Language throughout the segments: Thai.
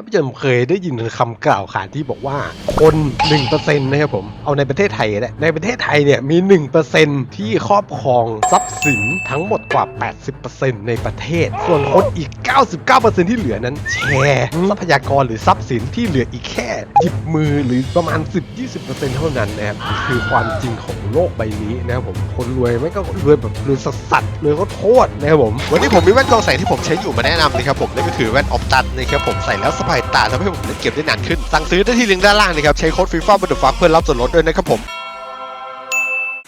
านผู้ชมเคยได้ยินคำกล่าวขานที่บอกว่าคน1%นะครับผมเอาในประเทศไทยแหละในประเทศไทยเนี่ยมี 1%ที่ครอบครองทรัพย์สินทั้งหมดกว่า 80%ในประเทศ ส่วนคนอีก 99%ที่เหลือนั้น แชร์ทรัพยากรหรือทรัพย์สินที่เหลืออีกแค่หยิบมือหรือประมาณ 10-20%เท่านั้นนะครับคือความจริงของโลกใบนี้นะครับผมคนรวยไม่ก็รวยแบบรวยสัสๆรวยก็โทษนะครับผมวันนี้ผมมีแว่นกองแสงที่ผมใช้อยู่มาแนะนำนะครับผมนั่นก็คือแว่นออฟตันนะครับผมใส่แล้วสบายตาทำให้ผมเล่นเกมได้นานขึ้น สั่งซื้อได้ที่ลิงก์ด้านล่างนะครับ ใช้โค้ดฟีฟ่าบันเดอร์ฟักเพื่อรับส่วนลดด้วยนะครับผม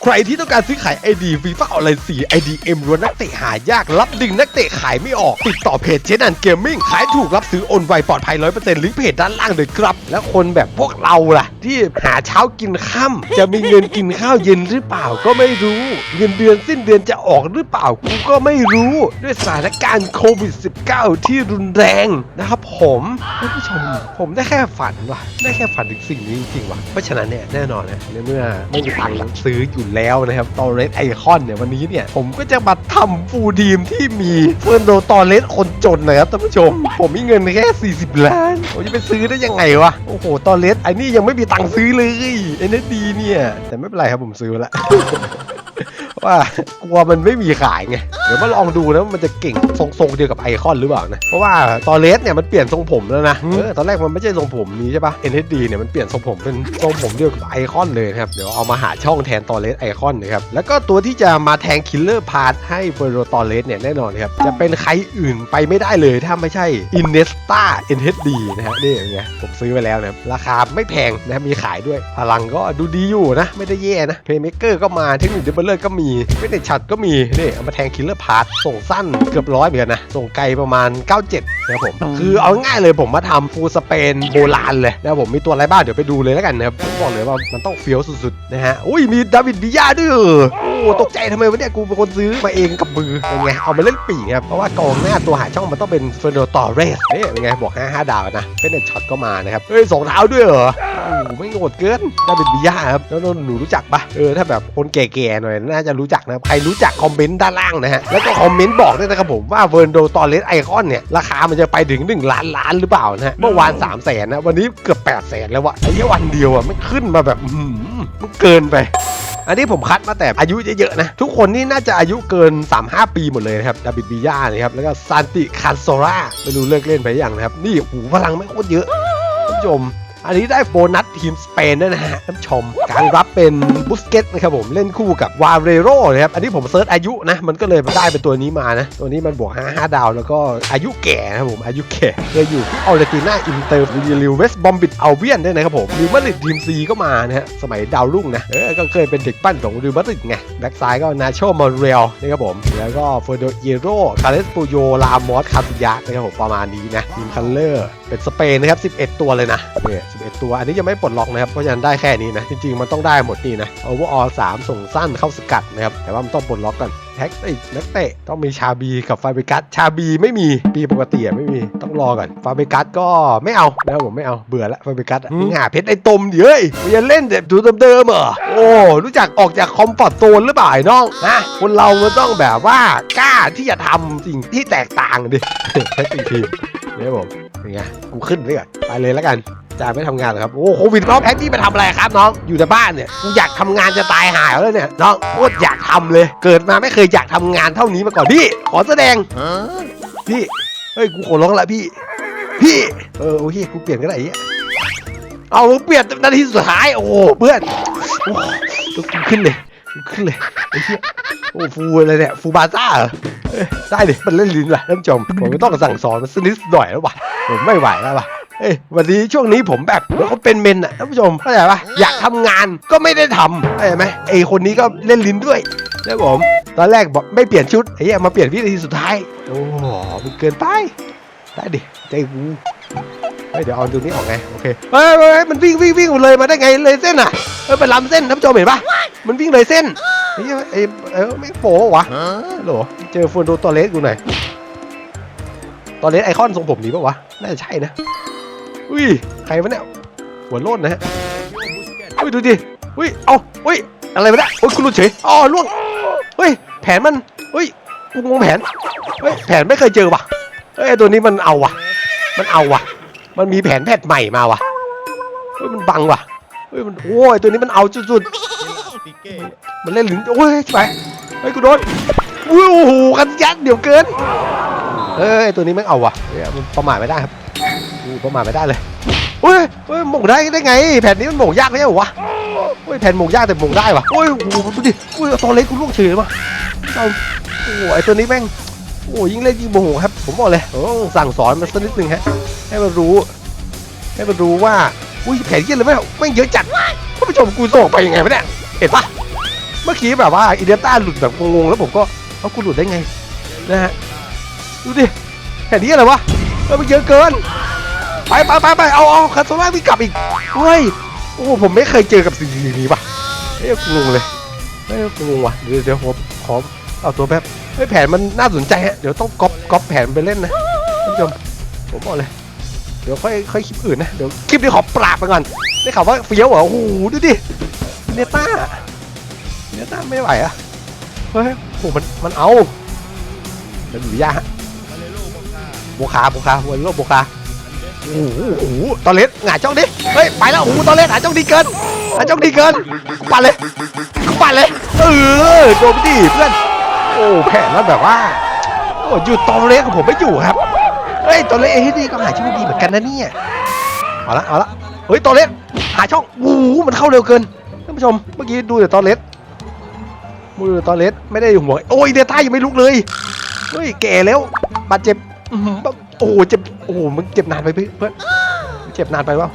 ใครที่ต้องการซื้อขาย ID ฟีฟ่าออนไลน์4 IDM รวนนักเตะหายากรับดึงนักเตะขายไม่ออก ติดต่อเพจเจนันเกมมิ่งขายถูกรับซื้อโอนไวปลอดภัย100%ลิงก์เพจด้านล่างเลยครับ แล้วคนแบบพวกเราล่ะ ที่หาเช้ากินค่ำจะมีเงินกินข้าวเย็นหรือเปล่าก็ไม่รู้ เงินเดือนสิ้นเดือนจะออกหรือเปล่ากูก็ไม่รู้ด้วยสถานการณ์โควิด -19 ที่รุนแรงนะครับผมท่านผู้ชมผมได้แค่ฝันว่ะได้แค่ฝันถึงสิ่งนี้จริงๆว่ะเพราะฉะนั้นเนี่ยแน่นอนนะในเมื่อไม่มีตังค์ซื้ออยู่แล้วนะครับตอเรสไอคอนเนี่ยวันนี้เนี่ยผมก็จะมาทำฟูลดีมที่มีเฟอร์โนตอเรสคนจนนะครับท่านผู้ชม ผมมีเงินแค่ 40 ล้าน ผมจะไปซื้อได้ยังไงวะ โอ้โหตอเรสไอ้นี่ยังไม่มีตังค์ซื้อเลยเอ็นดีเนี่ย แต่ไม่เป็นไรครับผมซื้อละ ว่ากลัวมันไม่มีขายไง เดี๋ยวมาลองดูนะว่ามันจะเก่งทรงๆเดียวกับไอคอนหรือเปล่านะ เพราะว่าตอเลสเนี่ยมันเปลี่ยนทรงผมแล้วนะเออตอนแรกมันไม่ใช่ทรงผมนี้ใช่ปะ NHD เนี่ยมันเปลี่ยนทรงผมเป็นทรงผมเดียวกับไอคอนเลยนะครับ เดี๋ยวเอามาหาช่องแทนตอเลสไอคอนนะครับ แล้วก็ตัวที่จะมาแทงคิลเลอร์พาร์ทให้เฟอร์โรตอเลสเนี่ยแน่นอนครับ จะเป็นใครอื่นไปไม่ได้เลยถ้าไม่ใช่ Inesta NHD นะฮะนี่อย่างเงี้ยผมซื้อไปแล้วนะครับราคาไม่แพงนะครับมีขายด้วยพลังก็ดูดีอยู่นะไม่ได้แย่นะเพย์เมเกอร์ก็มาเทคนิคเดบเบิลเลอร์ก็มีไม่ได้ชัดก็มีนี่เอามาแทงคิลเลอร์พาร์ทส่งสั้นเกือบร้อยเหมือนกันนะส่งไกลประมาณ 97นะครับผมคือเอาง่ายๆเลยผมมาทำฟูลสเปนโบราณเลยนะครับผมมีตัวอะไรบ้างเดี๋ยวไปดูเลยแล้วกันนะครับผมบอกเลยว่ามันต้องเฟี้ยวสุดๆนะฮะอุ้ยมีดาวิดวิยาด้วยเหรอโอ้ตกใจทำไมวะเนี่ยกูเป็นคนซื้อมาเองกับมือเป็นไงเอามาเล่นปีกครับเพราะว่ากองหน้าตัวหาช่องมันต้องเป็นเฟอร์โนตอเรสเอ๊ะเป็นไงบอก5 5ดาวนะเป็นเนช็อตก็มานะครับเฮ้ยสองเท้าด้วยเหรอโอ้โหไม่โหดเกินดาวิดวิยาครับแล้วหนูรู้จักปะเออถ้าแบบคนแก่ๆหน่อยน่าจะรู้จักนะครับใครรู้จักคอมเมนต์ด้านล่างนะฮะแล้วก็คอมเมนต์บอกด้วยนะครับผมว่าเวอร์โนตอเรสไอคอนเนี่ยราคามันจะไปถึง1ล้านล้านหรือเปล่านะฮะเมื่อวาน3 0 0แสนนะวันนี้เกือบ8 0 0แสนแล้ววะไอ้เหี้ยวันเดียวอะมันขึ้นมาแบบอื้อหือมันเกินไปอันนี้ผมคัดมาแต่อายุเยอะๆนะ ทุกคนนี่น่าจะอายุเกิน 3-5 ปีหมดเลยนะครับดาบิดบิยานะครับ แล้วก็ซานติคานโซราไม่รู้เลิกเล่นไปหรือยังนะครับ นี่โอ้โหพลังไม่งโคตรเยอะท่านผู้ชม อันนี้ได้โบนัสทีมสเปนด้วยนะฮะท่านชม การรับเป็นบุสเกตนะครับผมเล่นคู่กับวาเรโรนะครับ อันนี้ผมเซิร์ชอายุนะ มันก็เลยได้เป็นตัวนี้มานะ ตัวนี้มันบวก 5 5 ดาว แล้วก็อายุแก่นะครับผม อายุแก่เคยอยู่ที่ออเรติน่าอินเตอร์ลิวเวสบอมบิดอัลเวียนด้วยนะครับผมริวมาดริดทีมซีก็มานะฮะ สมัยดาวรุ่งนะ เออ ก็เคยเป็นเด็กปั้นของริวมาดริดไง แบ็กซ้ายก็นาโชมอนเรลนะครับผม แล้วก็เฟอร์โดเอโรคาเลสปูโยลามอสคาซิยะนะครับผมประมาณนี้นะทีมคัลเลอร์เป็นสเปนนะครับ11 ตัวเลยนะเนี่ย11 ตัว อันนี้ยังไม่ปลดล็อกนะครับ เพราะฉะนั้นได้แค่นี้นะ จริงๆ มันต้องได้หมดนี่นะโอเวอร์ออล3ส่งสั้นเข้าสกัดนะครับ แต่ว่ามันต้องปลดล็อกก่อนแท็กติกนักเตะต้องมีชาบีกับฟาเบกัสชาบีไม่มีปีปกติอะไม่มีต้องรอก่อนฟาเบกัสก็ไม่เอานะครับผมไม่เอาเบื่อละฟาเบกัสอะมึงหาเพชรไอ้ตมดิเฮ้ยมึงจะเล่นแบบดูเดิมๆเหรอโอ้รู้จักออกจากคอมฟอร์ตโซนหรือเปล่าไอ้น้องนะคนเรามันต้องแบบว่ากล้าที่จะทำสิ่งที่แตกต่างดิแท็กติกทีมเนี่ยผมเป็นไงกูขึ้นไปก่อนไปเลยแล้วกัน จาไม่ทำงานเหรอครับโอ้โควิดรอบแพ็กนี่ไปทำอะไรครับน้องอยู่แต่บ้านเนี่ยกูอยากทำงานจะตายหายแล้วเนี่ยน้องโคตรอยากทำเลย เกิดมาไม่เคยอยากทำงานเท่านี้มาก่อนพี่ขอแสดงพี่เฮ้ยกูขอร้องละพี่ พี่ เออโอเคกูเปลี่ยนก็ได้ไอ้เหี้ยเอาเปลี่ยนนาทีสุดท้ายโอ้เพื่อนโอ้กูขึ้นเลยกูขึ้นเลยไอ้เหี้ยโอ้ฟูอะไรเนี่ยฟูบาซ่าเหรอเอ้ยได้ดิมันเล่นลิ้นว่ะท่านผู้ชมผมไม่ต้องสั่งสอนมันสนิดหน่อยแล้วว่ะผมไม่ไหวแล้วว่ะ เอ้ยวันนี้ช่วงนี้ผมแบบเหมือนคนเป็นเมนอะท่านผู้ชมเข้าใจปะอยากทำงานก็ไม่ได้ทำเข้าใจไหมไอคนนี้ก็เล่นลิ้นด้วยนะผมตอนแรกบอกไม่เปลี่ยนชุดไอ้เหี้ยมาเปลี่ยนวินาทีสุดท้ายโอ้โหมันเกินไปได้ดิใจกูเฮ้ยเดี๋ยวเอาตัวนี้ออกไงโอเคเฮ้ยเฮ้ยเฮ้ยมันวิ่งวิ่งวิ่งเลยมาได้ไงเลยเส้นอะเออไปล้ำเส้นท่านผู้ชมเห็นปะมันวิ่งเลยเส้นไอ้เหี้ยไอ้เออไม่โป๋วะฮัลโหลเจอฟูนโดตัวเลสกูหน่อยตัวเลสไอคอนทรงผมดีปะวะ น่าจะใช่นะ อุ้ยใครวะเนี่ยหัวโล้นนะฮะอุ้ยดูดิอุ้ยเอาอุ้ยอะไรวะเนี่ยโอ้ยคุณรู้เฉยอ๋อล่วงเฮ้ยแผนมันเฮ้ยกูงงแผนเฮ้ยแผนไม่เคยเจอว่ะเฮ้ยตัวนี้มันเอาว่ะ มันเอาว่ะ มันมีแผนแพทย์ใหม่มาว่ะเฮ้ยมันบังว่ะเฮ้ยมันโอ้ยตัวนี้มันเอาสุดๆมันเล่นหลินโอ้ยไปเฮ้ยกูโดนอุ้ยโอ้โหกันยัดเดี๋ยวเกินเฮ้ยตัวนี้ไม่เอาว่ะเฮ้ยมันประมาทไม่ได้ครับ อู้ประมาไม่ได้เลยเฮ้ยเฮ้ยหมงได้ได้ไง แผ่นนี้มันหมงยากไม่ใช่หรอวะเฮ้ยแผ่นหมงยากแต่หมงได้วะโอ้ยโอ้โหดูดิโอ้ยตัวเล็กกูล่วงเฉยมาเอาโอ้โหไอตัวนี้แม่งโอ้ยิ่งเล่นยิ่งโมโหครับผมบอกเลยต้องสั่งสอนมันสักนิดนึงฮะให้มันรู้ ให้มันรู้ว่าอุ้ยแผนเยี่ยเลยไหมไม่งเยอะจัดท่านผู้ชมกูส่งไปยังไงวะเนี่ยเห็นปะเมื่อกี้แบบว่าอีเดียต้าหลุดแบบงงๆแล้วผมก็เอากูหลุดได้ไงนะฮะดูดิแผนนี้อะไรวะมันเยอะเกิน ไปไปไปไปเอาเอาคาโซล่าวิ่งกลับอีกเฮ้ยโอ้ผมไม่เคยเจอกับสิ่งนี้ปะเฮ้ยกูงงเลยเฮ้ยกูงงว่ะเดี๋ยวเดี๋ยวผมขอเอาตัวแป๊บเฮ้ยแผนมันน่าสนใจฮะเดี๋ยวต้องก๊อปก๊อปแผนไปเล่นนะท่านผู้ชมผมบอกเลย เดี๋ยวค่อยค่อยคลิปอื่นนะเดี๋ยวคลิปนี้ขอปราบไปก่อนได้ข่าวว่าเฟี้ยวเหรอโอ้โหดูดิเนต้าเนต้าไม่ไหวอะเฮ้ยโอ้มันมันเอามันอยู่ยากโบคาโบคาวันโลกโบคา โอ้โหโอ้โหตอนเล็กหงายจ้องดิ เฮ้ย ไปแล้ว โอ้โหตอนเล็กหงายจ้องดีเกินหงายจ้องดีเกินปั่นเลยปั่นเลย เออ โดนดิเพื่อน โอ้แผนแล้วแบบว่า โอ้อยู่ตอนเล็กของผมไม่อยู่ครับ เฮ้ย ตอนเล็กเอ้ยนี่ก็หาช่องดีเหมือนกันนะเนี่ย เอาละ เอาละ เฮ้ย ตอนเล็กหาช่องวู้มันเข้าเร็วเกิน ท่านผู้ชม เมื่อกี้ดูแต่ตอนเล็กดูแต่ตอนเล็กไม่ได้หัวโอ้ยเดต้ายังไม่ลุกเลย เฮ้ย แก่แล้ว บาดเจ็บ โอ้โหเจ็บโอ้โหมันเจ็บนานไปเพื่อนเจ็บนานไปวะ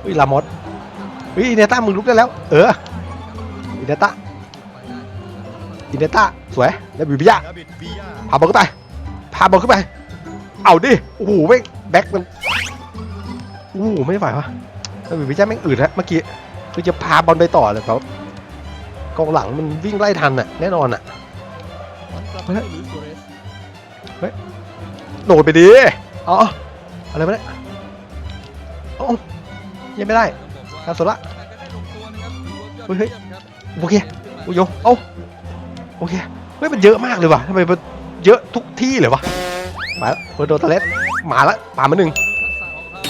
เฮ้ยลามอสเฮ้ยเดต้ามึงลุกได้แล้ว เออเดต้าอินเดต้าสวยแล้วบิบิยาพาบอลขึ้นไปพาบอลขึ้นไปเอาดิโอ้โหแม่งแบ็คมันโอ้โหไม่ไหววะแล้วบิบิยาแม่งอืดฮะเมื่อกี้คือจะพาบอลไปต่อเลยครับกองหลังมันวิ่งไล่ทันอะแน่นอนอะเฮ้ โดดไปดิอ๋ออะไรมาเนี่ยเอ้ายังไม่ได้คาโซละเฮ้ยเฮ้ยโอเคโอ้โยเอ้าโอเคเฮ้ยมันเยอะมากเลยว่ะทำไมมันเยอะทุกที่เลยวะมาแล้วเปิดโดนตะเล็ดมาแล้วผ่านมาหนึ่ง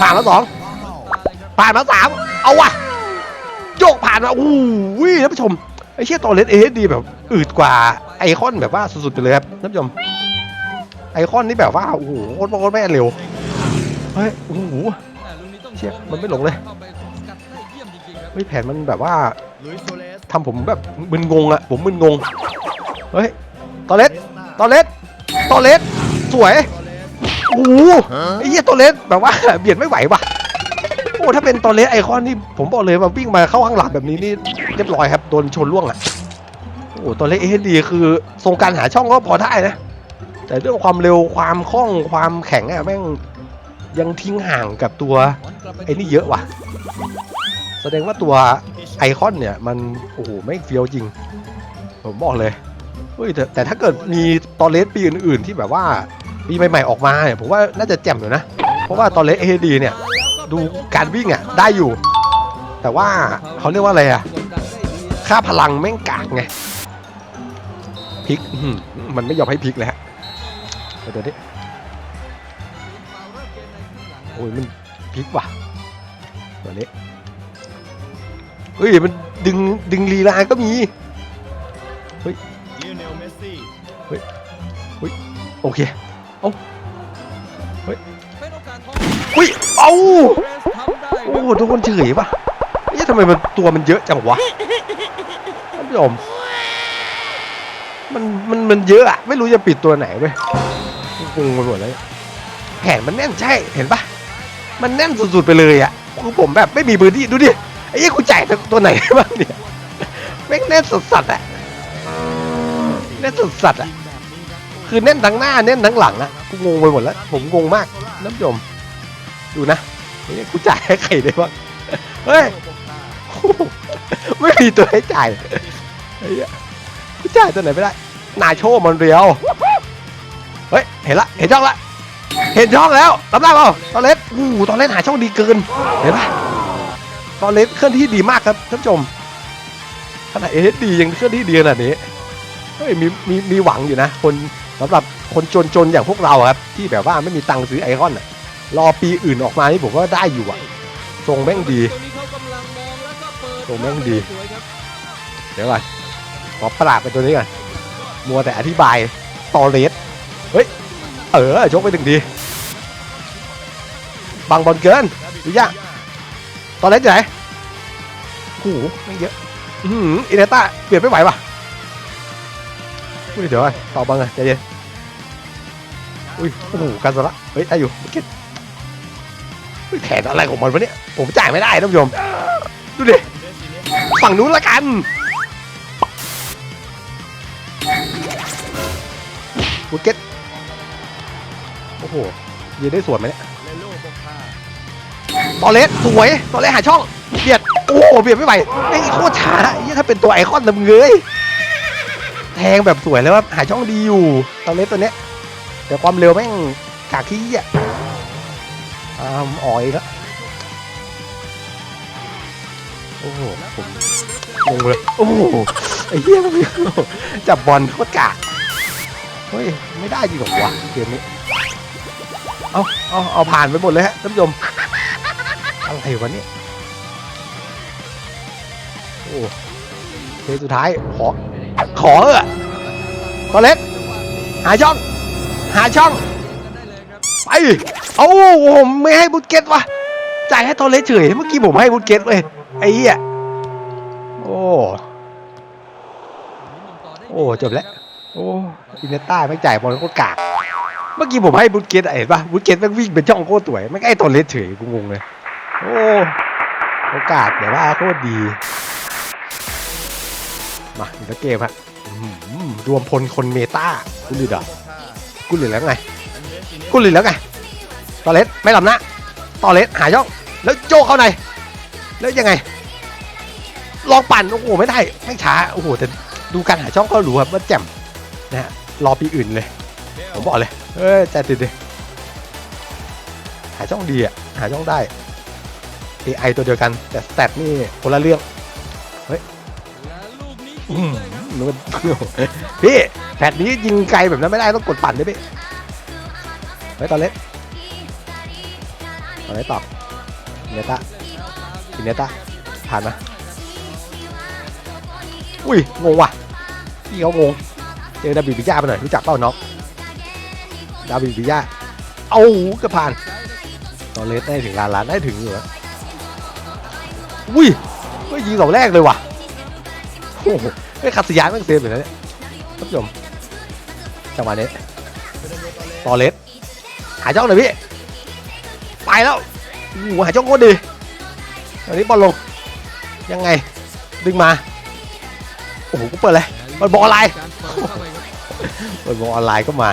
ผ่านมาสองผ่านมาสามเอาว่ะโยกผ่านมาอู้วิท่านผู้ชมไอ้เชี่ยตอเลสเอดีแบบอืดกว่าไอคอนแบบว่าสุดๆไปเลยครับท่านผู้ชม ไอคอนนี่แบบว่าโอ้โหโคตรโคตรแม่เร็วเฮ้ยโอ้โหเชี่ยมันไม่หลงเลยเฮ้ยแผนมันแบบว่าทำผมแบบมึนงงอะผมมึนงงเฮ้ยตอเลสตอเลสตอเลสสวยโอ้โหไอ้เหี้ยตอเลสแบบว่าเบียดไม่ไหวว่ะโอ้ถ้าเป็นตอเลสไอคอนนี่ผมบอกเลยว่าวิ่งมาเข้าข้างหลังแบบนี้นี่เรียบร้อยครับโดนชนล่วงอะโอ้ตอเลสเอดีคือทรงการหาช่องก็พอได้นะ แต่เรื่องความเร็วความคล่องความแข็งอะแม่งยังทิ้งห่างกับตัวไอ้นี่เยอะว่ะ แสดงว่าตัวไอคอนเนี่ยมันโอ้โหไม่งเฟี้ยวจริง ผมบอกเลยเฮ้ยแต่แต่ถ้าเกิดมีตอเลสปีอื่น ๆ ที่แบบว่าปีใหม่ ๆ ออกมาเนี่ยผมว่าน่าจะแจ่มอยู่นะ เพราะว่าตอเลสเอดีเนี่ยดูการวิ่งอะได้อยู่ แต่ว่าเขาเรียกว่าอะไรอะ ค่าพลังแม่งกากไงพลิกมันไม่ยอมให้พลิกเลยฮะ เดี๋ยวดิโอ้ยมันพลิกว่ะตัวนี้เฮ้ยมันดึงดึงลีลาก็มีโอเคเอาเฮ้ยอุ้ยเอาโอ้โดนเฉยป่ะเอ๊ะทำไมมันตัวมันเยอะจังวะท่านผู้ชมมันมันมันเยอะอะไม่รู้จะปิดตัวไหนเว้ย งงไปหมดเลยแผนมันแน่นใช่เห็นปะมันแน่นสุดๆไปเลยอะคือผมแบบไม่มีพื้นที่ดูดิไอ้ยี่กูจ่ายตัวไหนบ้างเนี่ยแม่งแน่นสุดสัตว์อะแน่นสุดสัตว์อะคือแน่นทั้งหน้าแน่นทั้งหลังอะกูงงไปหมดแล้ว ผมงงมากน้ำยมดูนะนี่กูจ่ายให้ใครได้บ้างเฮ้ยไม่มีตัวให้จ่ายไอ้เหี้ยกูจ่ายตัวไหนไม่ได้นาโชมันเรียว เฮ้ย เห็นละ เห็นช่องละ เห็นช่องแล้วรับได้เปล่าตอนเล็กอู้ตอนเล็กหาช่องดีเกิน เห็นปะตอนเล็กเคลื่อนที่ดีมากครับท่านผู้ชม ขนาดเอสดียังเคลื่อนที่ดีขนาดนี้ เฮ้ย มี มี มีหวังอยู่นะ คนสำหรับคนจนๆ อย่างพวกเราครับ ที่แบบว่าไม่มีตังค์ซื้อไอคอนอะรอปีอื่นออกมานี่ผมว่าได้อยู่อะทรงแม่งดีตรงแม่งดี เดี๋ยวก่อนขอปราบไปตัวนี้ก่อน มัวแต่อธิบายตอเลส เออชกไปถึงดีบังบอลเกินดูยาตอเลสอยู่ไหนโอ้โหไม่เยอะอือหืออินเนต้าเปลี่ยนไม่ไหวว่ะเดี๋ยวก่อต่อบังอะใจเย็นอุ้ยโอ้โหกันสละเฮ้ยได้อยู่เมื่อกี้เฮ้ยแผนอะไรของมันวะเนี่ยผมจ่ายไม่ได้ท่านผู้ชมดูดิฝั่งนู้นละกัน หยืนได้สวนไหมเนี่ยเลโล่บกพาตอเลสสวยตอเลสหาช่องเบียดโอ้โหเบียดไม่ไหวไอ้โคตรช้าเหี้ยถ้าเป็นตัวไอคอนนะมึงเอ้ยแทงแบบสวยแล้วว่าหาช่องดีอยู่ตอเลสตัวเนี้ยแต่ความเร็วแม่งกากขี้อะอ่าอ่อยแล้วโอ้โหผมงงเลยโอ้โหไอ้เหี้ยมันจับบอลโคตรกากเฮ้ยไม่ได้จริงหรอวะเกมนี้ เอาเอาเอาผ่านไปหมดเลยฮะท่านผู้ชมอะไรวะเนี่ยโอ้เพลงสุดท้ายขอขอเออตอเล็ก หาช่อง หาช่องไปเอาผมไม่ให้บุตเกตวะจ่ายให้ตอเล็กเฉยเมื่อกี้ผมให้บุตเกตเว้ยไอ้เหี้ยโอ้โอ้จบแล้วโอ้อินเนต้าไม่จ่ายบอลโคตรกาก เมื่อกี้ผมให้บุตเกตอเห็นปะบุตเกตแม่งวิ่งเป็นช่องโคตรสวยไม่งไอ้ตอเล็กเฉยกูงงเลย โอ้โอกาสแบบว่าโคตรดี มาอีกสักเกมฮะรวมพลคนเมตากุลิดอะกุลิดแล้วไงกุลิดแล้วไงตอเลสไม่ลำนะตอเลสหาย่องแล้วโจเข้าในแล้วยังไง ลองปั่นโอ้โหไม่ได้ไม่ช้าโอ้โหแต่ดูการหาช่องก็รู้ครับว่าแจ่มนะฮะรอปีอื่นเลย ผมบอกเลย เอ้ยใจติดดิหาช่องดีอะหาช่องได้ AI ตัวเดียวกัน แต่สแตทนี่คนละเรื่องและลูกนี้อืมนึกว่าพี่แพทนี้ยิงไกลแบบนั้นไม่ได้ต้องกดปั่นด้วยพี่ไว้ตอนเล็กตอนเล็กตอบอินเนต้าอินเนต้าผ่านมอุ้ยงงว่ะพี่เขางงเจอดาบิบิย่าไปหน่อยรู้จักเปล่าน้อง ดาบิบิยาเอาก็ผ่านตอนเล็กได้ถึงลานลานได้ถึงอยู่แล้วอุ้ยเฮ้ยยิงสองแรกเลยว่ะโอ้โหไม่ขัดสยานมันเซฟอยู่นะเนี่ยท่านผู้ชมจังหวะนี้ตอเลสหาจ้องหน่อยพี่ไปแล้วโอ้โหาจ้องโคตรดีตอนนี้บอลลงยังไงดึงมาโอ้โหกูเปิดเลยเปิดบอลอะไรเปิดเข้าไปครับเปิดวงออนไลน์ก็มา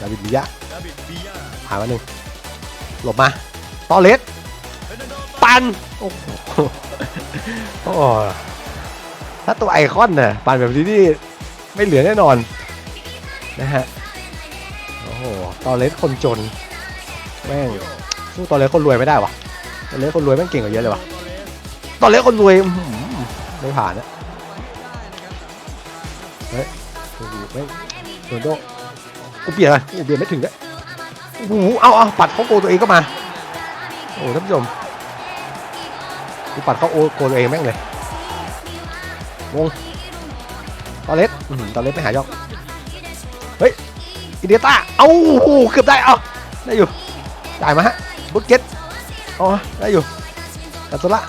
ดาวิดบิยะดาบิดบียาหามาหนึ่งหลบมาตอเลสปันโอ้โหโอ้โหถ้าตัวไอคอนน่ะปันแบบนี้นี่ไม่เหลือแน่นอนนะฮะโอ้โหตอเลสคนจนแม่งสู้ตอเลสคนรวยไม่ได้วะตอเลสคนรวยแม่งเก่งกว่าเยอะเลยวะตอเลสคนรวยไม่ผ่านนะโอ้โหแม่งโรนโด กูเปลี่ยนอะไรกูเปลี่ยนไม่ถึงด้วยโอ้โหเอาเอาปัดเขาโกตัวเองก็มา โอ้ท่านผู้ชมกูปัดเขาโอโกตัวเองแม่งเลยงงตอเลสอื้อหือตอเลสไปหายอกเฮ้ยอินเดียต้าเอาโอ้โหเกือบได้เอาได้อยู่จ่ายมาฮะบุตเก็ตเอามาได้อยู่กัสละ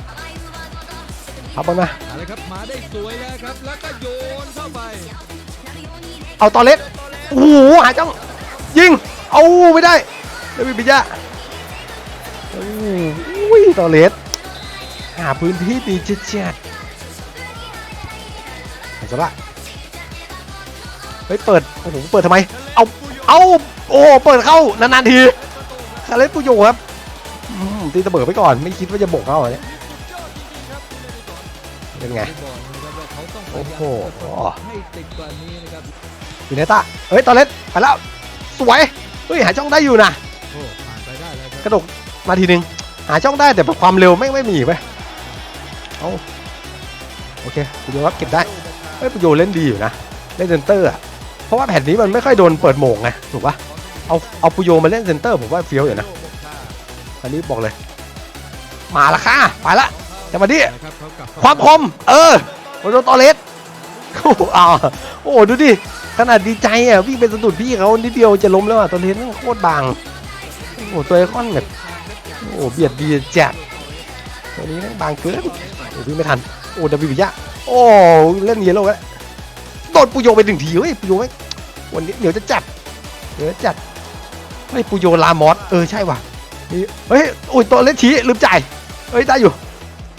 พับบอลมาเอาละครับมาได้สวยแล้วครับแล้วก็โยนเข้าไป เอาตอเลส โอ้โหหาจ้องยิงเอาไม่ได้เดวิดปิยะโอ้ยตอเลสหาพื้นที่ดีเจ็ดๆเอาซะละเฮ้ยเปิดโอ้โหเปิดทำไมเอาเอาโอ้เปิดเข้านานๆทีคาเลสปุโยครับตีตะเบิดไปก่อนไม่คิดว่าจะบกเข้าเนี่ยเป็นไงบอกนะครับว่าเขาต้องพโอ้โห ให้ติดกว่านี้นะครับอยู่ในตาเฮ้ยตอเลสไปแล้ว สวยเฮ้ยหาจ้องได้อยู่นะโอ้ผ่านไปได้แล้วคกรับระดกมาทีนึง หาช่องได้แต่แบบความเร็วไม่งไม่มีไปเอาโอเคปุโยครับเก็บได้เฮ้ยปุโยเล่นดีอยู่นะเล่นเซนเตอร์อะเพราะว่าแผ่นนี้มันไม่ค่อยโดนเปิดโหมงไงถูกปะเอาเอาปุโยมาเล่นเซนเตอร์ผมว่าเฟี้ยวอยู่นะอันนี้บอกเลย มาละค่ะไปละจะมาดินะครับเขากลับความคม เออโรโดตอเลสโอ้โหอ่าโอ้โหดูดิ ขนาดดีใจอะวิ่งเป็นสะดุดพี่เขานิดเดียวจะล้มแล้วอะตอเลสนั่งโคตรบางโอ้โหตัวไอคอนแบบโอ้โหเบียดดีจัดตัวนี้แม่งบางเกินโอ้วิ่งไม่ทันโอ้ดาวิวยะโอ้เล่นเยลโล่แล้วโดนปุโยไปหนึ่งทีเฮ้ยปุโยไม่วันนี้เดี๋ยวจะจัดเดี๋ยวจัดเฮ้ยปุโยลามอสเออใช่ว่ะนี่เฮ้ยโอ้ยตัวเล็กชี้ลืมจ่ายเฮ้ยได้อยู่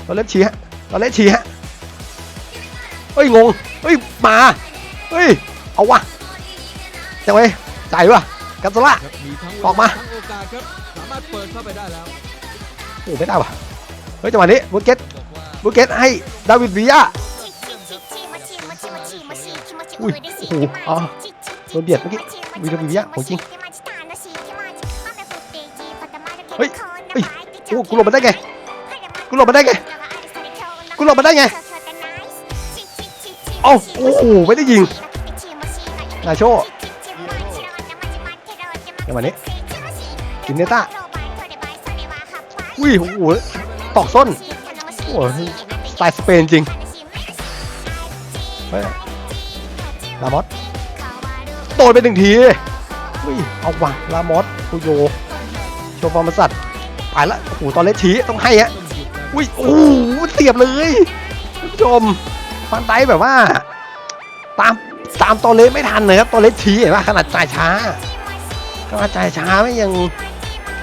ตัวเล็กชี้ฮะตัวเล็กชี้ฮะเฮ้ยงงเฮ้ยมาเฮ้ย เอาวะจังไงจ่ายวะกันโซล่า ครับมีทั้งออกมา ทั้งโอกาสครับสามารถเปิดเข้าไปได้แล้วโอ้ไม่ได้ว่ะเฮ้ยจังหวะนี้บุกเก็ตบอกว่าบุกเก็ตให้ดาวิดวิยาอุ้อุ้ยยโอ้โอ้โหโหอ๋อ๋ออโดโดนนเบีเบียยดดเมื่เมื่ออกี้กี้วีวีรรบุบุญญยะยะขขอองงจจริริงงเฮ้ยเฮ้ยโอ้โอ้กูกูหหลลบบมามาได้ได้ไงไงกูหลบมาได้ไงเอ้าโอ้โหไม่ได้ยิง นาโชจังหวะนี้กินเนต้าอุ้ยโอ้โหตอกส้นโอ้โหสไตล์สเปนจริงเฮ้ยลามอสโดนไปหนึ่งทีอุ้ยเอาว่ะลามอสปุโยโชว์ฟอร์มสัตว์ไปละโอ้โหตอนเล็กชี้ต้องให้ฮะต้องหยุดนะอุ้ยโอ้โหเสียบเลยคุณผู้ชมฟันไดแบบว่า ตาม ตามตอเล็กไม่ทันเลยครับตอเล็กชี้เห็นป่ะขนาดจ่ายช้าขนาดจ่ายช้าไม่ยัง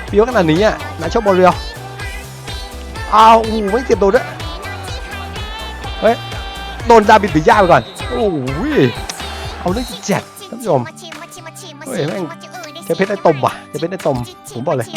เฟี้ยวขนาดนี้อะนาโชบอลเรียวอ้าวโอ้โหไม่เสียบโดนด้วยเฮ้ยโดนดาบิดบิย่าไปก่อนโอ้โหเอาเรื่องเจ็ดท่านผู้ชมเฮ้ยแม่งเจะเพชรได้ตมว่ะเจะเพชรได้ตมผมบอกเลย